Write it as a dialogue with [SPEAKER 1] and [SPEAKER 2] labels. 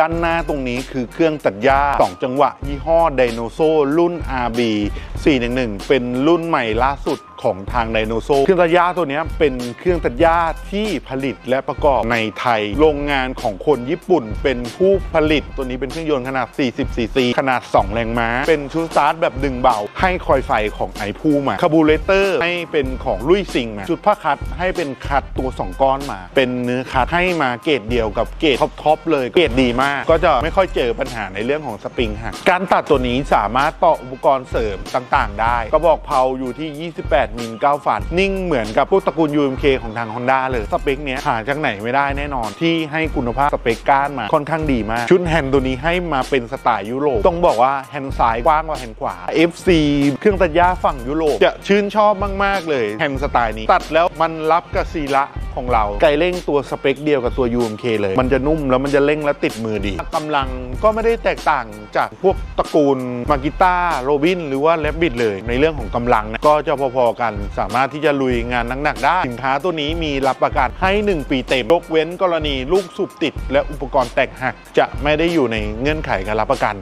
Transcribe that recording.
[SPEAKER 1] ด้านหน้าตรงนี้คือเครื่องตัดหญ้า 2 จังหวะ ยี่ห้อไดโนโซรุ่น RB 411 เป็นรุ่นใหม่ล่าสุด ของทางไดโนโซเครื่องตัดหญ้าตัวนี้เป็นเครื่องตัดหญ้าที่ผลิตและประกอบในไทย โรงงานของคนญี่ปุ่นเป็นผู้ผลิตตัวนี้เป็นเครื่องยนต์ขนาด 40 ซีซี ขนาด 2 แรงม้า เป็นชุดสตาร์ทแบบดึงเบา ให้คอยไฟของไอพูมาคาบูเลเตอร์ให้เป็นของลุยซิงมาชุดผ้าคัดให้เป็นคัดตัว 2 ก้อนมา เป็นเนื้อคัดให้มาเกรดเดียวกับเกรดท็อปๆเลยเกรดดีมาก ก็จะไม่ค่อยเจอปัญหาในเรื่องของสปริงหักการตัดตัวนี้สามารถต่ออุปกรณ์เสริมต่าง ๆ ได้กระบอกเพาอยู่ที่ 28มิล9ฟัน นิ่งเหมือนกับพวกตระกูล UMK ของทาง Honda เลย สเปคเนี้ยหาจากไหนไม่ได้แน่นอนที่ให้คุณภาพสเปคก้านมาค่อนข้างดีมาก ชุดแฮนด์ตัวนี้ให้มาเป็นสไตล์ยุโรปต้องบอกว่าแฮนด์ซ้ายกว้างกว่าแฮนด์ขวา FC เครื่องตัดหญ้าฝั่งยุโรปจะชื่นชอบมาก ๆ เลยแฮนด์สไตล์นี้ ตัดแล้วมันรับกับซีละ ของเรา ไกลเร่งตัวสเปคเดียวกับตัว UMK เลย มันจะนุ่มแล้วมันจะเร่งและติดมือดีกำลังก็ไม่ได้แตกต่างจากพวกตระกูลมากิต้าโรบินหรือว่าแรบบิทเลย ในเรื่องของกำลังนะก็จะพอๆกัน สามารถที่จะลุยงานหนักๆได้ สินค้าตัวนี้มีรับประกันให้ 1 ปีเต็มยกเว้นกรณีลูกสูบติด และอุปกรณ์แตกหักจะไม่ได้อยู่ในเงื่อนไขการรับประกัน